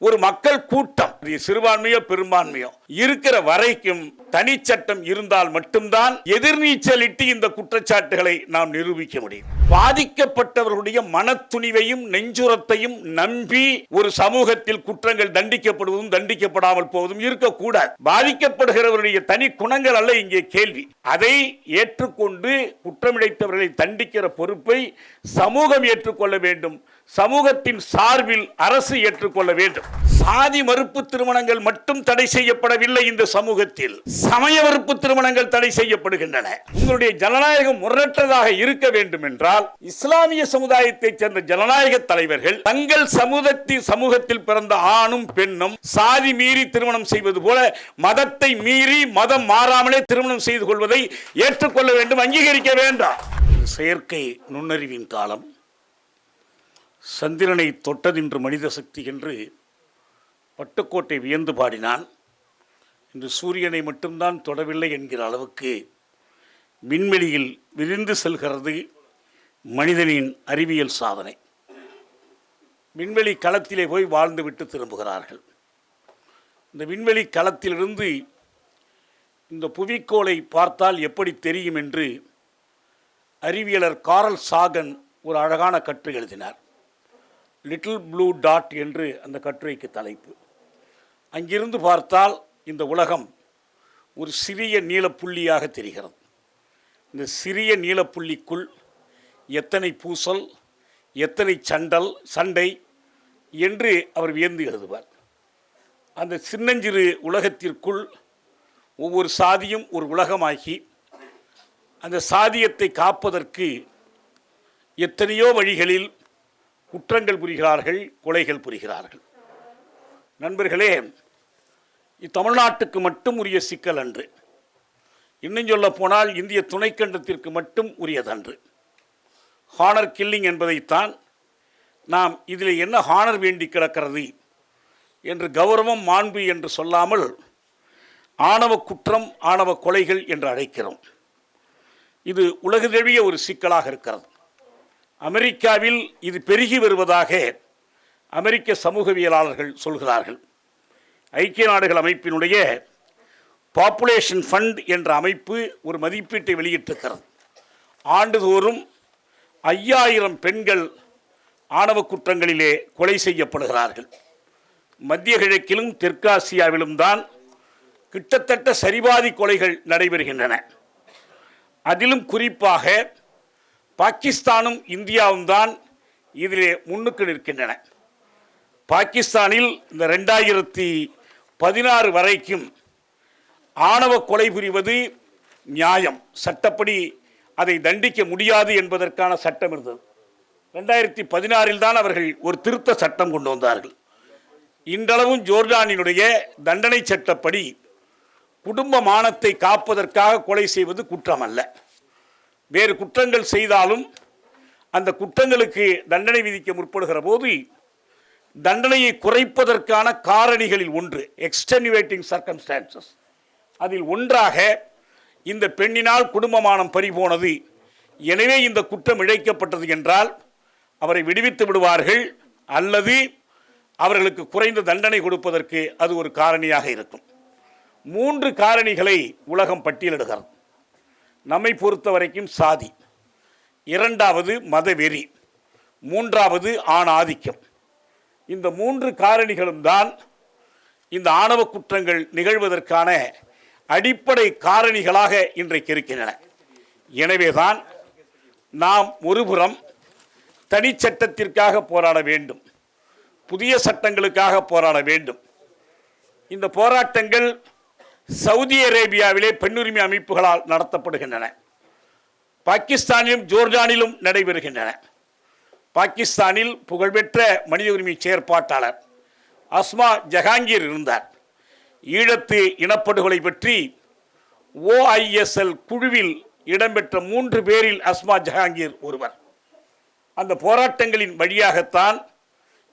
ஒரு மக்கள் கூட்டம். இது சிறுபான்மையோ பெரும்பான்மையோ. இருக்கிற வரைக்கும் தனிச்சட்டம் இருந்தால் மட்டும்தான் எதிர்நீச்சலிட்டு இந்த குற்றச்சாட்டுகளை நாம் நிரூபிக்க முடியும். பாதிக்கப்பட்டவர்களுடைய மனத்துணிவையும் நெஞ்சுரத்தையும் நம்பி ஒரு சமூகத்தில் குற்றங்கள் தண்டிக்கப்படுவதும் தண்டிக்கப்படாமல் போவதும் இருக்கக்கூடாது. பாதிக்கப்படுகிறவருடைய தனி குணங்கள் அல்ல இங்கே கேள்வி. அதை ஏற்றுக்கொண்டு குற்றமிழைத்தவர்களை தண்டிக்கிற பொறுப்பை சமூகம் ஏற்றுக்கொள்ள வேண்டும். சமூகத்தின் சார்பில் அரசு ஏற்றுக்கொள்ள வேண்டும். சாதி மறுப்பு திருமணங்கள் மட்டும் தடை செய்யப்படவில்லை இந்த சமூகத்தில். சமய மறுப்பு திருமணங்கள் தடை செய்யப்படுகின்றன. உங்களுடைய ஜனநாயகம் முரற்றதாக இருக்க வேண்டும் என்றால் இஸ்லாமிய சமுதாயத்தைச் சேர்ந்த ஜனநாயக தலைவர்கள் தங்கள் சமூகத்தின் சமூகத்தில் பிறந்த ஆணும் பெண்ணும் சாதி மீறி திருமணம் செய்வது போல மதத்தை மீறி மதம் மாறாமலே திருமணம் செய்து கொள்வதை ஏற்றுக்கொள்ள வேண்டும் அங்கீகரிக்க வேண்டாம். செயற்கை நுண்ணறிவின் காலம். சந்திரனை தொட்டதின்று மனித சக்தி என்று பட்டுக்கோட்டை வியந்து பாடினான் இன்று சூரியனை மட்டும்தான் தொடவில்லை என்கிற அளவுக்கு விண்வெளியில் விரிந்து செல்கிறது மனிதனின் அறிவியல் சாதனை. விண்வெளி களத்திலே போய் வாழ்ந்துவிட்டு திரும்புகிறார்கள். இந்த விண்வெளி களத்திலிருந்து இந்த புவிக்கோளை பார்த்தால் எப்படி தெரியும் என்று அறிவியலர் காரல் சாகன் ஒரு அழகான கற்று எழுதினார். லிட்டில் ப்ளூ டாட் என்று அந்த கட்டுரைக்கு தலைப்பு. அங்கிருந்து பார்த்தால் இந்த உலகம் ஒரு சிறிய நீலப்புள்ளியாக தெரிகிறது. இந்த சிறிய நீலப்புள்ளிக்குள் எத்தனை பூசல் எத்தனை சண்டல் சண்டை என்று அவர் வியந்து எழுதுவார். அந்த சின்னஞ்சிறு உலகத்திற்குள் ஒவ்வொரு சாதியும் ஒரு உலகமாகி அந்த சாதியத்தை காப்பதற்கு எத்தனையோ வழிகளில் குற்றங்கள் புரிகிறார்கள் கொலைகள் புரிகிறார்கள். நண்பர்களே இத்தமிழ்நாட்டுக்கு மட்டும் உரிய சிக்கல் அன்று. இன்னும் சொல்ல போனால் இந்திய துணைக்கண்டத்திற்கு மட்டும் உரியதன்று ஹானர் கில்லிங் என்பதைத்தான் நாம் இதில் என்ன ஹானர் வேண்டி கிடக்கிறது என்று கௌரவம் மாண்பு என்று சொல்லாமல் ஆணவ குற்றம் ஆணவ கொலைகள் என்று அழைக்கிறோம். இது உலகதழுவிய ஒரு சிக்கலாக இருக்கிறது. அமெரிக்காவில் இது பெருகி வருவதாக அமெரிக்க சமூகவியலாளர்கள் சொல்கிறார்கள். ஐக்கிய நாடுகள் அமைப்பினுடைய பாப்புலேஷன் ஃபண்ட் என்ற அமைப்பு ஒரு மதிப்பீட்டை வெளியிட்டிருக்கிறது. ஆண்டுதோறும் ஐயாயிரம் பெண்கள் ஆணவ குற்றங்களிலே கொலை செய்யப்படுகிறார்கள். மத்திய கிழக்கிலும் தெற்காசியாவிலும் தான் கிட்டத்தட்ட சரிபாதி கொலைகள் நடைபெறுகின்றன. அதிலும் குறிப்பாக பாகிஸ்தானும் இந்தியாவும் தான் இதிலே முன்னுக்கு நிற்கின்றன. பாகிஸ்தானில் இந்த ரெண்டாயிரத்தி பதினாறு வரைக்கும் ஆணவ கொலை புரிவது நியாயம். சட்டப்படி அதை தண்டிக்க முடியாது என்பதற்கான சட்டம் இருந்தது. ரெண்டாயிரத்தி பதினாறில் தான் அவர்கள் ஒரு திருத்த சட்டம் கொண்டு வந்தார்கள். இன்றளவும் ஜோர்டானினுடைய தண்டனை சட்டப்படி குடும்ப மானத்தை காப்பதற்காக கொலை செய்வது குற்றம் அல்ல வேறு குற்றங்கள் செய்தாலும் அந்த குற்றங்களுக்கு தண்டனை விதிக்க முற்படுகிற போது தண்டனையை குறைப்பதற்கான காரணிகளில் ஒன்று எக்ஸ்டென்யூவேட்டிங் சர்க்கம்ஸ்டான்சஸ் அதில் ஒன்றாக இந்த பெண்ணினால் குடும்பமானம் பறிபோனது. எனவே இந்த குற்றம் இழைக்கப்பட்டது என்றால் அவரை விடுவித்து விடுவார்கள் அல்லது அவர்களுக்கு குறைந்த தண்டனை கொடுப்பதற்கு அது ஒரு காரணியாக இருக்கும். மூன்று காரணிகளை உலகம் பட்டியலிடுகிறது. நம்மை பொறுத்த வரைக்கும் சாதி. இரண்டாவது மதவெறி. மூன்றாவது ஆண் ஆதிக்கம் இந்த மூன்று காரணிகளும் தான் இந்த ஆணவ குற்றங்கள் நிகழ்வதற்கான அடிப்படை காரணிகளாக இன்றைக்கு இருக்கின்றன. எனவேதான் நாம் ஒருபுறம் தனி சட்டத்திற்காக போராட வேண்டும். புதிய சட்டங்களுக்காக போராட வேண்டும். இந்த போராட்டங்கள் சவுதி அரேபியாவிலே பெண்ணுரிமை அமைப்புகளால் நடத்தப்படுகின்றன. பாகிஸ்தானிலும் ஜோர்டானிலும் நடைபெறுகின்றன. பாகிஸ்தானில் புகழ்பெற்ற மனித உரிமை செயற்பாட்டாளர் அஸ்மா ஜஹாங்கீர் இருந்தார். ஈழத்து இனப்படுகொலை பற்றி ஓஐஎஸ்எல் குழுவில் இடம்பெற்ற மூன்று பேரில் அஸ்மா ஜஹாங்கீர் ஒருவர். அந்த போராட்டங்களின் வழியாகத்தான்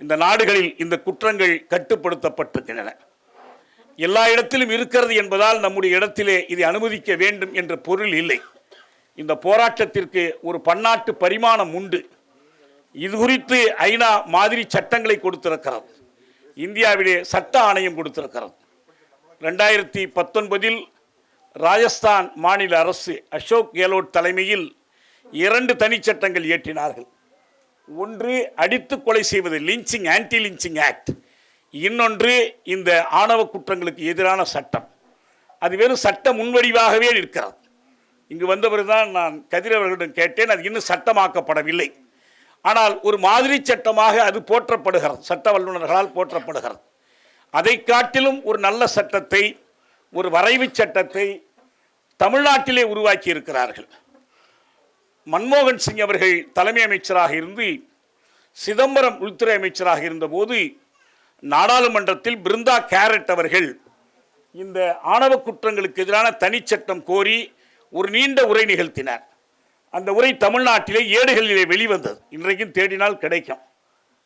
இந்த நாடுகளில் இந்த குற்றங்கள் கட்டுப்படுத்தப்பட்டிருக்கின்றன. எல்லா இடத்திலும் இருக்கிறது என்பதால் நம்முடைய இடத்திலே இதை அனுமதிக்க வேண்டும் என்ற பொருள் இல்லை. இந்த போராட்டத்திற்கு ஒரு பன்னாட்டு பரிமாணம் உண்டு. இது குறித்து ஐநா மாதிரி சட்டங்களை கொடுத்திருக்கிறது. இந்தியாவிலே சட்ட ஆணையம் கொடுத்திருக்கிறது. ரெண்டாயிரத்தி பத்தொன்பதில் ராஜஸ்தான் மாநில அரசு அசோக் கெலோட் தலைமையில் இரண்டு தனிச்சட்டங்கள் இயற்றினார்கள். ஒன்று அடித்து கொலை செய்வது லிஞ்சிங் ஆன்டி லிஞ்சிங் ஆக்ட் இன்னொன்று இந்த ஆணவ குற்றங்களுக்கு எதிரான சட்டம். அது வெறும் சட்ட முன்வடிவாகவே இருக்கிறது. இங்கு வந்தவர் தான் நான் கதிரவர்களிடம் கேட்டேன் அது இன்னும் சட்டமாக்கப்படவில்லை. ஆனால் ஒரு மாதிரி சட்டமாக அது போற்றப்படுகிறது சட்ட வல்லுநர்களால் போற்றப்படுகிறது. அதை காட்டிலும் ஒரு நல்ல சட்டத்தை ஒரு வரைவு சட்டத்தை தமிழ்நாட்டிலே உருவாக்கி இருக்கிறார்கள். மன்மோகன் சிங் அவர்கள் தலைமை அமைச்சராக இருந்து சிதம்பரம் உள்துறை அமைச்சராக இருந்தபோது நாடாளுமன்றத்தில் பிருந்தா கேரட் அவர்கள் இந்த ஆணவ குற்றங்களுக்கு எதிரான தனிச்சட்டம் கோரி ஒரு நீண்ட உரை நிகழ்த்தினார். அந்த உரை தமிழ்நாட்டிலே ஏடுகளிலே வெளிவந்தது. இன்றைக்கும் தேடினால் கிடைக்கும்.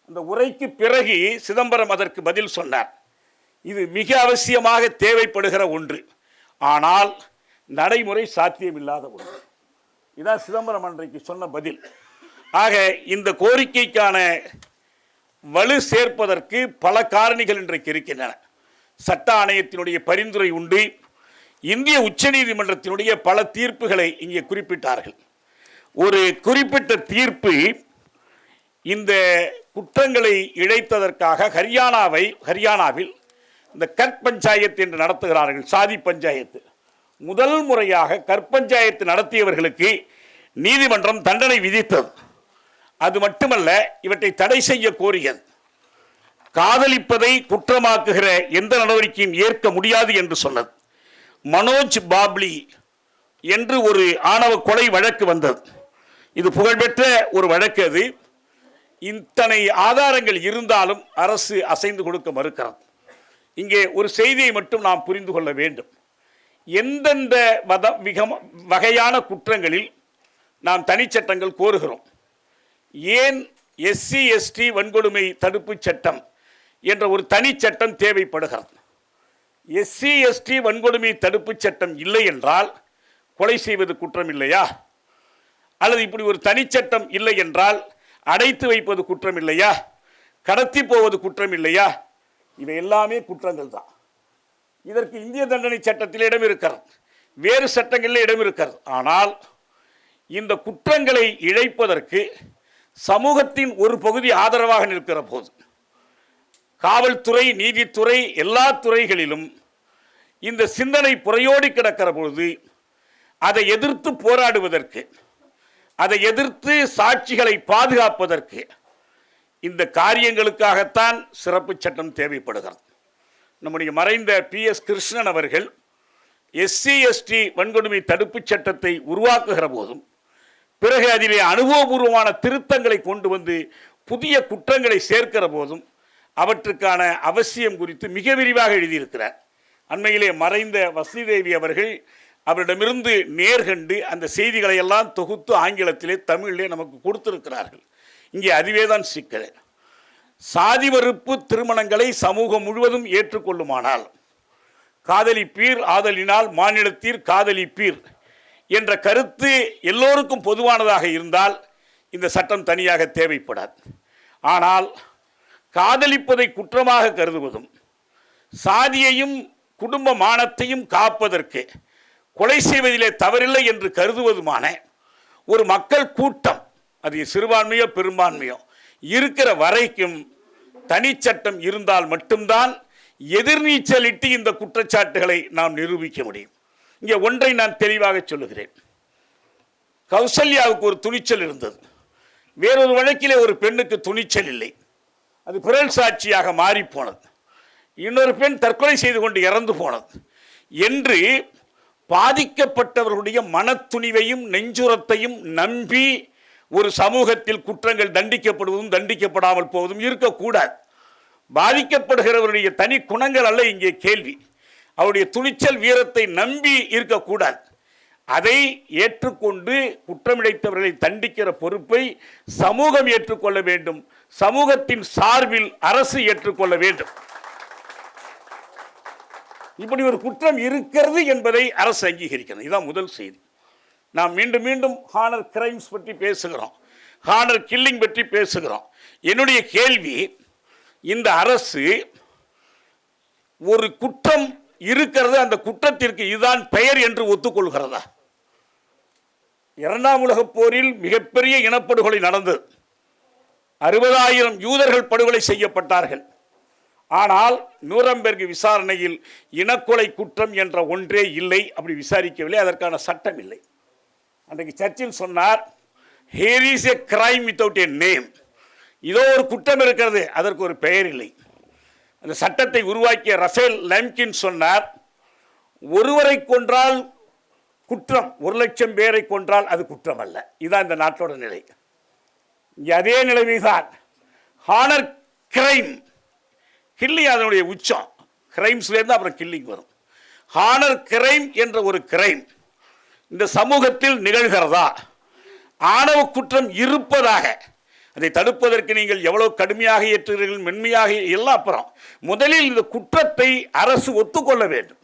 அந்த உரைக்கு பிறகு சிதம்பரம் அதற்கு பதில் சொன்னார். இது மிக அவசியமாக தேவைப்படுகிற ஒன்று. ஆனால் நடைமுறை சாத்தியமில்லாத ஒன்று. இதான் சிதம்பரம் அன்றைக்கு சொன்ன பதில். ஆக இந்த கோரிக்கைக்கான வலு சேர்ப்பதற்கு பல காரணிகள் இன்றைக்கு இருக்கின்றன. சட்ட ஆணையத்தினுடைய பரிந்துரை உண்டு. இந்திய உச்சநீதிமன்றத்தினுடைய பல தீர்ப்புகளை இங்கே குறிப்பிட்டார்கள். ஒரு குறிப்பிட்ட தீர்ப்பு இந்த குற்றங்களை இழைத்ததற்காக ஹரியானாவை ஹரியானாவில் இந்த கற்பஞ்சாயத்து என்று நடத்துகிறார்கள் சாதி பஞ்சாயத்து. முதல் முறையாக கற்பஞ்சாயத்து நடத்தியவர்களுக்கு நீதிமன்றம் தண்டனை விதித்தது. அது மட்டுமல்ல இவற்றை தடை செய்ய கோரியது. காதலிப்பதை குற்றமாக்குகிற எந்த நடவடிக்கையும் ஏற்க முடியாது என்று சொன்னது. மனோஜ் பாப்லி என்று ஒரு ஆணவ கொலை வழக்கு வந்தது. இது புகழ்பெற்ற ஒரு வழக்கு அது. இத்தனை ஆதாரங்கள் இருந்தாலும் அரசு அசைந்து கொடுக்க மறுக்கிறது. இங்கே ஒரு செய்தியை மட்டும் நாம் புரிந்து கொள்ள வேண்டும். எந்தெந்த வத மிக வகையான குற்றங்களில் நாம் தனிச்சட்டங்கள் கோருகிறோம்? ஏன் எஸ்சி எஸ்டி வன்கொடுமை தடுப்பு சட்டம் என்ற ஒரு தனிச்சட்டம் தேவைப்படுகிறது? எஸ்சி எஸ்டி வன்கொடுமை தடுப்பு சட்டம் இல்லை என்றால் கொலை செய்வது குற்றம் இல்லையா? அல்லது இப்படி ஒரு தனிச்சட்டம் இல்லை என்றால் அடைத்து வைப்பது குற்றம் இல்லையா? கடத்தி போவது குற்றம் இல்லையா? இவை எல்லாமே குற்றங்கள் தான். இதற்கு இந்திய தண்டனை சட்டத்தில் இடம் இருக்கிறது. வேறு சட்டங்களில் இடம் இருக்கிறது. ஆனால் இந்த குற்றங்களை இழைப்பதற்கு சமூகத்தின் ஒரு பகுதி ஆதரவாக நிற்கிற போது காவல்துறை நீதித்துறை எல்லா துறைகளிலும் இந்த சிந்தனை புறையோடி கிடக்கிற பொழுது அதை எதிர்த்து போராடுவதற்கு அதை எதிர்த்து சாட்சிகளை பாதுகாப்பதற்கு இந்த காரியங்களுக்காகத்தான் சிறப்பு சட்டம் தேவைப்படுகிறது. நம்முடைய மறைந்த பி. எஸ். கிருஷ்ணன் அவர்கள் எஸ்சி எஸ்டி வன்கொடுமை தடுப்புச் சட்டத்தை உருவாக்குகிற போதும் பிறகு அதிலே அனுபவபூர்வமான திருத்தங்களை கொண்டு வந்து புதிய குற்றங்களை சேர்க்கிற போதும் அவற்றுக்கான அவசியம் குறித்து மிக விரிவாக எழுதியிருக்கிறார். அண்மையிலே மறைந்த வசதிதேவி அவர்கள் அவரிடமிருந்து நேர்கண்டு அந்த செய்திகளை எல்லாம் தொகுத்து ஆங்கிலத்திலே தமிழிலே நமக்கு கொடுத்திருக்கிறார்கள். இங்கே அதுவே தான் சிக்கல். சாதி மறுப்பு திருமணங்களை சமூகம் முழுவதும் ஏற்றுக்கொள்ளுமானால் காதலிப்பீர் ஆதலினால் மாநிலத்தீர் காதலிப்பீர். என்ற கருத்து எல்லோருக்கும் பொதுவானதாக இருந்தால் இந்த சட்டம் தனியாக தேவைப்படாது. ஆனால் காதலிப்பதை குற்றமாக கருதுவதும் சாதியையும் குடும்ப மானத்தையும் காப்பதற்கு கொலை செய்வதிலே தவறில்லை என்று கருதுவதுமான ஒரு மக்கள் கூட்டம் அது சிறுபான்மையோ பெரும்பான்மையோ இருக்கிற வரைக்கும் தனிச்சட்டம் இருந்தால் மட்டும்தான் எதிர்நீச்சலிட்டு இந்த குற்றச்சாட்டுகளை நாம் நிரூபிக்க முடியும். இங்கே ஒன்றை நான் தெளிவாக சொல்லுகிறேன். கௌசல்யாவுக்கு ஒரு துணிச்சல் இருந்தது. வேறொரு வழக்கிலே ஒரு பெண்ணுக்கு துணிச்சல் இல்லை. அது பிறல் சாட்சியாக மாறி போனது இன்னொரு பெண் தற்கொலை செய்து கொண்டு இறந்து போனது. என்று பாதிக்கப்பட்டவர்களுடைய மனத்துணிவையும் நெஞ்சுரத்தையும் நம்பி ஒரு சமூகத்தில் குற்றங்கள் தண்டிக்கப்படுவதும் தண்டிக்கப்படாமல் போவதும் இருக்கக்கூடாது. பாதிக்கப்படுகிறவருடைய தனி குணங்கள் அல்ல இங்கே கேள்வி. அவருடைய துணிச்சல் வீரத்தை நம்பி இருக்கக்கூடாது. அதை ஏற்றுக்கொண்டு குற்றமிழைத்தவர்களை தண்டிக்கிற பொறுப்பை சமூகம் ஏற்றுக்கொள்ள வேண்டும். சமூகத்தின் சார்பில் அரசு ஏற்றுக்கொள்ள வேண்டும். இப்படி ஒரு குற்றம் இருக்கிறது என்பதை அரசு அங்கீகரிக்கணும். இதுதான் முதல் செய்தி. நாம் மீண்டும் மீண்டும் ஹானர் கிரைம்ஸ் பற்றி பேசுகிறோம். ஹானர் கில்லிங் பற்றி பேசுகிறோம். என்னுடைய கேள்வி இந்த அரசு ஒரு குற்றம் இருக்கிறது அந்த குற்றத்திற்கு இதுதான் பெயர் என்று ஒத்துக்கொள்கிறதா? இரண்டாம் உலகப் போரில் மிகப்பெரிய இனப்படுகொலை நடந்தது. அறுபதாயிரம் யூதர்கள் படுகொலை செய்யப்பட்டார்கள். ஆனால் நூரம்பெர்க் விசாரணையில் இனக்கொலை குற்றம் என்ற ஒன்றே இல்லை அப்படி விசாரிக்கவில்லை அதற்கான சட்டம் இல்லை. அன்றைக்கு சர்ச்சில் சொன்னார் here is a crime without a name இதோ ஒரு குற்றம் இருக்கிறது அதற்கு ஒரு பெயர் இல்லை. அந்த சட்டத்தை உருவாக்கிய ரஃபேல் லம்கின் சொன்னார் ஒருவரை கொன்றால் குற்றம் ஒரு லட்சம் பேரை கொன்றால் அது குற்றம் அல்ல. இதுதான் இந்த நாட்டோட நிலை. இங்கே அதே நிலைமைதான். ஹானர் கிரைம் கில்லிங் அதனுடைய உச்சம். கிரைம்ஸ்லேருந்து அப்புறம் கில்லிங் வரும். ஹானர் கிரைம் என்ற ஒரு கிரைம் இந்த சமூகத்தில் நிகழ்கிறதா? ஆணவ குற்றம் இருப்பதாக அதை தடுப்பதற்கு நீங்கள் எவ்வளவு கடுமையாக ஏற்றுகிறீர்கள் மென்மையாக எல்லாம் அப்புறம். முதலில் இந்த குற்றத்தை அரசு ஒத்துக்கொள்ள வேண்டும்.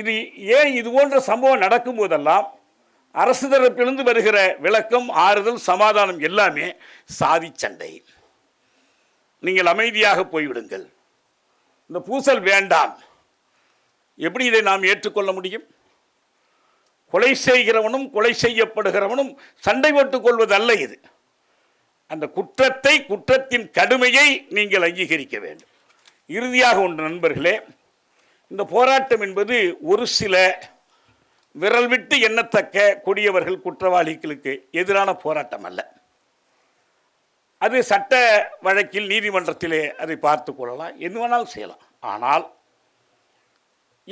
இது ஏன் இது போன்ற சம்பவம் நடக்கும் போதெல்லாம் அரசு தரப்பிலிருந்து வருகிற விளக்கம் ஆறுதல் சமாதானம் எல்லாமே சாதி சண்டை. நீங்கள் அமைதியாக போய்விடுங்கள். இந்த பூசல் வேண்டாம். எப்படி இதை நாம் ஏற்றுக்கொள்ள முடியும்? கொலை செய்கிறவனும் கொலை செய்யப்படுகிறவனும் சண்டை போட்டுக் கொள்வதல்ல இது. அந்த குற்றத்தை குற்றத்தின் கடுமையை நீங்கள் அங்கீகரிக்க வேண்டும். இறுதியாக ஒன்று நண்பர்களே இந்த போராட்டம் என்பது ஒரு சில விரல் விட்டு எண்ணத்தக்க கொடியவர்கள் குற்றவாளிகளுக்கு எதிரான போராட்டம் அல்ல. அது சட்ட வழக்கில் நீதிமன்றத்திலே அதை பார்த்து கொள்ளலாம் என்ன வேணாலும் செய்யலாம். ஆனால்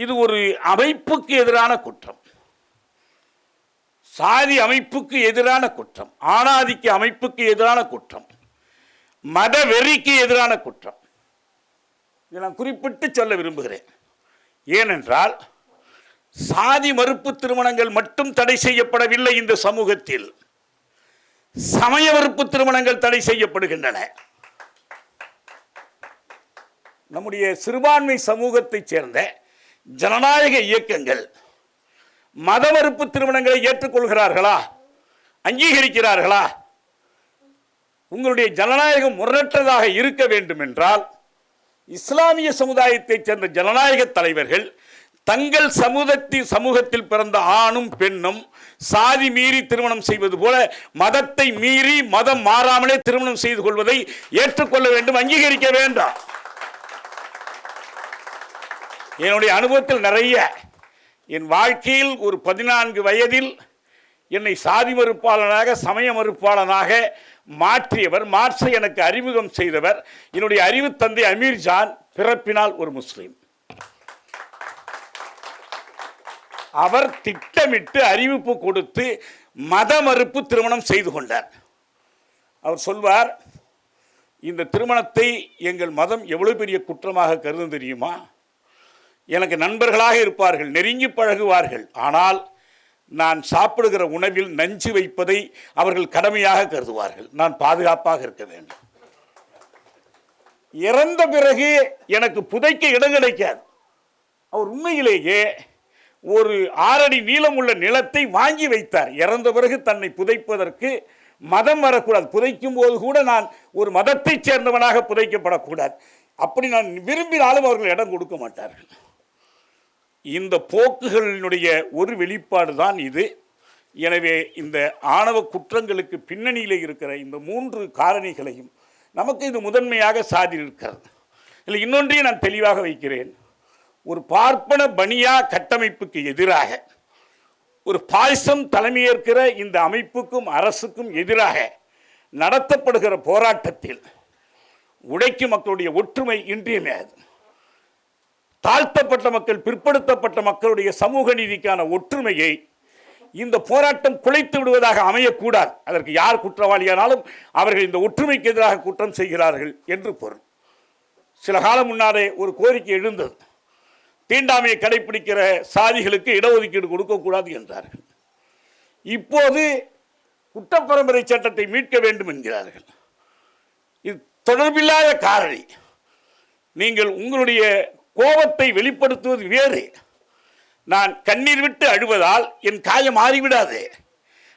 இது ஒரு அமைப்புக்கு எதிரான குற்றம். சாதி அமைப்புக்கு எதிரான குற்றம் ஆணாதிக்க அமைப்புக்கு எதிரான குற்றம் மத வெறிக்கு எதிரான குற்றம். இதை நான் குறிப்பிட்டு சொல்ல விரும்புகிறேன். ஏனென்றால் சாதி மறுப்பு திருமணங்கள் மட்டும் தடை செய்யப்படவில்லை இந்த சமூகத்தில். சமய மறுப்பு திருமணங்கள் தடை செய்யப்படுகின்றன. நம்முடைய சிறுபான்மை சமூகத்தைச் சேர்ந்த ஜனநாயக இயக்கங்கள் மத மறுப்பு திருமணங்களை ஏற்றுக்கொள்கிறார்களா? அங்கீகரிக்கிறார்களா? உங்களுடைய ஜனநாயகம் முரற்றதாக இருக்க வேண்டும் என்றால் இஸ்லாமிய சமுதாயத்தைச் சேர்ந்த ஜனநாயக தலைவர்கள் தங்கள் சமூகத்தில் சமூகத்தில் பிறந்த ஆணும் பெண்ணும் சாதி மீறி திருமணம் செய்வது போல மதத்தை மீறி மதம் மாறாமலே திருமணம் செய்து கொள்வதை ஏற்றுக்கொள்ள வேண்டும் அங்கீகரிக்க வேண்டாம். என்னுடைய அனுபவத்தில் நிறைய என் வாழ்க்கையில் ஒரு பதினான்கு வயதில் என்னை சாதி மறுப்பாளனாக சமய மறுப்பாளனாக மாற்றியவர். மார்க்ஸை எனக்கு அறிமுகம் செய்தவர். என்னுடைய அறிவு தந்தை அமீர் ஜான் பிறப்பினால் ஒரு முஸ்லீம். அவர் திட்டமிட்டு அறிவிப்பு கொடுத்து மத மறுப்பு திருமணம் செய்து கொண்டார். அவர் சொல்வார் இந்த திருமணத்தை எங்கள் மதம் எவ்வளவு பெரிய குற்றமாக கருதும் தெரியுமா? எனக்கு நண்பர்களாக இருப்பார்கள் நெருங்கி பழகுவார்கள். ஆனால் நான் சாப்பிடுகிற உணவில் நஞ்சு வைப்பதை அவர்கள் கடமையாக கருதுவார்கள். நான் பாதுகாப்பாக இருக்க வேண்டும். இறந்த பிறகு எனக்கு புதைக்க இடம் கிடைக்காது. அவர் உண்மையிலேயே ஒரு ஆறடி நீளம் உள்ள நிலத்தை வாங்கி வைத்தார். இறந்த பிறகு தன்னை புதைப்பதற்கு மதம் வரக்கூடாது. புதைக்கும் போது கூட நான் ஒரு மதத்தைச் சேர்ந்தவனாக புதைக்கப்படக்கூடாது. அப்படி நான் விரும்பினாலும் அவர்கள் இடம் கொடுக்க மாட்டார்கள். இந்த போக்குகளினுடைய ஒரு வெளிப்பாடு தான் இது. எனவே இந்த ஆணவ குற்றங்களுக்கு பின்னணியில் இருக்கிற இந்த மூன்று காரணிகளையும் நமக்கு இது முதன்மையாக சாதி இருக்கிறது. இல்லை இன்னொன்றையும் நான் தெளிவாக வைக்கிறேன். ஒரு பார்ப்பன பனியா கட்டமைப்புக்கு எதிராக ஒரு பாய்சம் தலைமையேற்கிற இந்த அமைப்புக்கும் அரசுக்கும் எதிராக நடத்தப்படுகிற போராட்டத்தில் உடைக்கும் மக்களுடைய ஒற்றுமை இன்றியமையாது தாழ்த்தப்பட்ட மக்கள் பிற்படுத்தப்பட்ட மக்களுடைய சமூக நீதிக்கான ஒற்றுமையை இந்த போராட்டம் குலைத்து விடுவதாக அமையக்கூடாது. அதற்கு யார் குற்றவாளியானாலும் அவர்கள் இந்த ஒற்றுமைக்கு எதிராக குற்றம் செய்கிறார்கள் என்று பொருள். சில காலம் முன்னாலே ஒரு கோரிக்கை எழுந்தது. தீண்டாமையை கடைபிடிக்கிற சாதிகளுக்கு இடஒதுக்கீடு கொடுக்கக்கூடாது என்றார்கள். இப்போது குற்றப்பரம்பரை சட்டத்தை மீட்க வேண்டும் என்கிறார்கள். இது தொடர்பில்லாத காரணி. நீங்கள் உங்களுடைய கோபத்தை வெளிப்படுத்துவது வேறு. நான் கண்ணீர் விட்டு அழுவதால் என் காயம் மாறிவிடாது.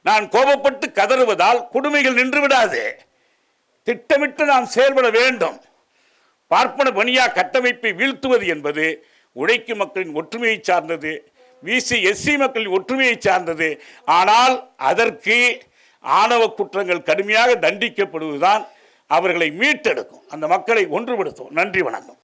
நான் கோபப்பட்டு கதறுவதால் கொடுமைகள் நின்று விடாது திட்டமிட்டு நாம் செயல்பட வேண்டும். பார்ப்பன பணியா கட்டமைப்பை வீழ்த்துவது என்பது உழைக்கும் மக்களின் ஒற்றுமையை சார்ந்தது விசி எஸ்சி மக்களின் ஒற்றுமையை சார்ந்தது. ஆனால் அதற்கு ஆணவ குற்றங்கள் கடுமையாக தண்டிக்கப்படுவதுதான் அவர்களை மீட்டெடுக்கும். அந்த மக்களை ஒன்றுபடுத்தும் நன்றி வணக்கம்.